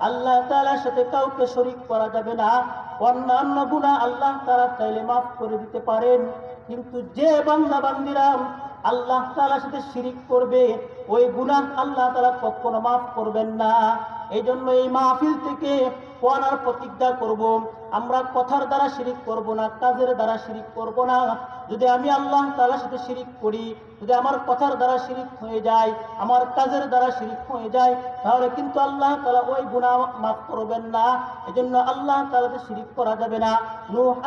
আল্লাহ তালার সাথে কাউকে শরিক করা যাবে না। অন্যান্য গুণা আল্লাহ তারা চাইলে মাফ করে দিতে পারেন। কিন্তু যে বান্দা বান্দিরা আল্লাহ তালার সাথে শিরিক করবে ওই গুনাহ আল্লাহ তাআলা কখনো মাফ করবেন না। এই জন্য এই মাহফিল থেকে কোয়ানার প্রতিজ্ঞা করব। আমরা কথার দ্বারা শিরিক করব না, কাজের দ্বারা শিরিক করব না। যদি আমি আল্লাহ তাআলার সাথে শিরিক করি, যদি আমার কথার দ্বারা শিরিক হয়ে যায়, আমার কাজের দ্বারা শিরিক হয়ে যায়, তাহলে কিন্তু আল্লাহ তাআলা ওই গুনাহ মাফ করবেন না। এজন্য আল্লাহ তাআলাতে শিরিক করা যাবে না।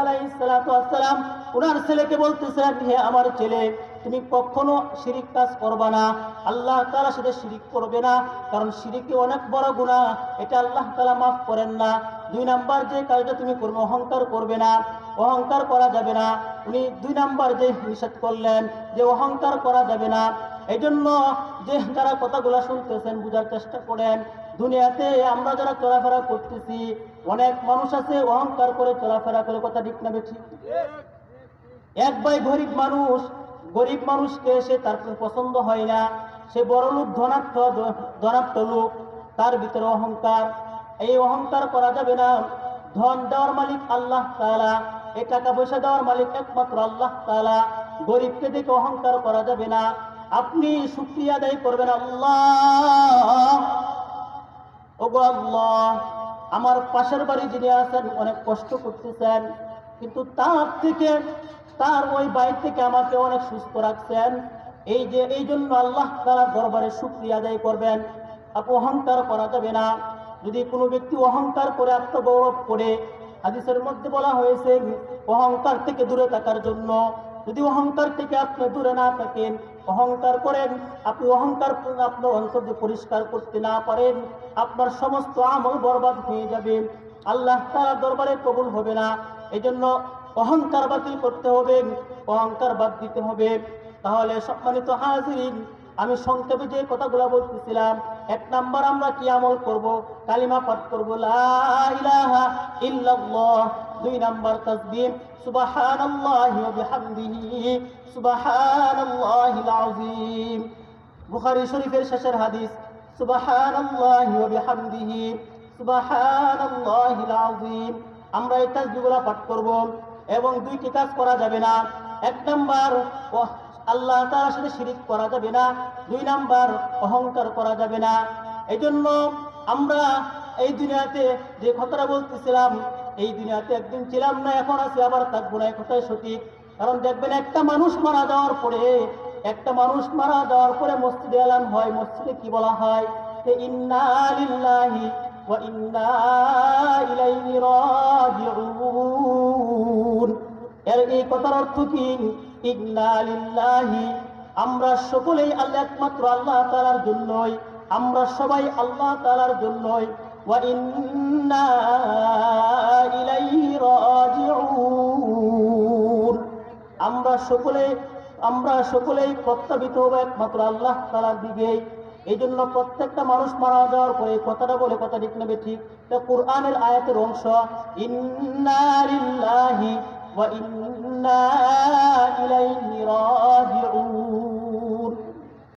আলাইহিস সালাতু ওয়াসসালাম ওনার ছেলেকে বলতেছেন, হে আমার ছেলে তুমি কখনো শিরিক কাজ করবা না। আল্লাহ তাআলার সাথে শিরিক করবে না, কারণ শিরিকে অনেক বড় গুনাহ, এটা আল্লাহ তালা মাফ করেন না। দুই নাম্বার যে কাজটা তুমি করবে, অহংকার করবে না। অহংকার করা যাবে না। উনি দুই নাম্বার যে নিষেধ করলেন, যে অহংকার করা যাবে না। এই জন্য যে যারা কথাগুলো শুনতেছেন, বোঝার চেষ্টা করেন, দুনিয়াতে আমরা যারা চলাফেরা করতেছি, অনেক মানুষ আছে অহংকার করে চলাফেরা করে, কথা ঠিক না ঠিক? এক ভাই গরিব মানুষ গরিব মানুষকে সে তার পছন্দ হয় না, সে বড় লোক, ধনাত্ম ধনাত্ম লোক, তার ভিতরে অহংকার। এই অহংকার করা যাবে না। ধন দেওয়ার মালিক আল্লাহ তাআলা, এই টাকা পয়সা দেওয়ার মালিক একমাত্র আল্লাহ তাআলা। গরিবকে দেখে অহংকার করা যাবে না। আপনি শুক্রিয়া আদায় করবেন আল্লাহ। আল্লাহ, আমার পাশের বাড়ি যিনি আছেন, অনেক কষ্ট করতেছেন, কিন্তু তার থেকে তার ওই বাড়ি থেকে আমাকে অনেক সুস্থ রাখছেন। এই যে, এই জন্য আল্লাহ তাআলার দরবারে শুক্রিয়া আদায় করবেন। অহংকার করা যাবে না। যদি কোনো ব্যক্তি অহংকার করে, আত্মগৌরব করে, হাদিসের মধ্যে বলা হয়েছে, অহংকার থেকে দূরে থাকার জন্য। যদি অহংকার থেকে আপনি দূরে না থাকেন, অহংকার করেন, আপনি অহংকার আপনার অন্তরকে পরিষ্কার করতে না পারেন, আপনার সমস্ত আমল বরবাদ হয়ে যাবে। আল্লাহ তারা দরবারে কবুল হবে না। এই জন্য অহংকার বাতিল করতে হবে, অহংকার বাদ দিতে হবে। তাহলে সম্মানিত হাজিরিন, আমি সংক্ষেপে যে কথাগুলো বলতেছিলাম, এক নাম্বার আমরা কি আমল করব? কালিমা পাঠ করব ইলাহা ইল্লাল্লাহ দুই নাম্বার তাসবিহ, সুবহানাল্লাহি ওয়া বিহামদিহি সুবহানাল্লাহিল আযীম বুখারী শরীফের শেষের হাদিস, সুবহানাল্লাহি ওয়া বিহামদিহি সুবহানাল্লাহিল আযীম আমরা এই তাসবিহগুলো পাঠ করব। এবং দুইটি কাজ করা যাবে না। এক নাম্বার আল্লাহ তাআলার সাথে শিরিক করা যাবে না। দুই নাম্বার, অহংকার করা যাবে না। এই জন্য আমরা এই দুনিয়াতে যে কথাটা বলতেছিলাম, এই দুনিয়াতে একদিন ছিলাম না, এখন আছি আবার না, এই কথাই সঠিক। কারণ দেখবেন একটা মানুষ মারা যাওয়ার পরে, একটা মানুষ মারা যাওয়ার পরে মসজিদে এলান হয়। মসজিদে কি বলা হয়? ইন্না ইন্না কথার অর্থ কি? আমরা সকলেই আল্লাহ একমাত্র আল্লাহ তাআলার জন্যই, আমরা সবাই আল্লাহ তাআলার জন্যই। ইন্না আমরা সকলে, আমরা সকলেই প্রত্যাবিত হব একমাত্র আল্লাহ তাআলার দিকে এই জন্য প্রত্যেকটা মানুষ মারা যাওয়ার পরে কথাটা বলে, কথা ঠিক নেবে ঠিক? তা কোরআনের আয়াতের অংশ, ইন্না লিল্লাহি ওয়া ইন্না ইলাইহি রাজিউন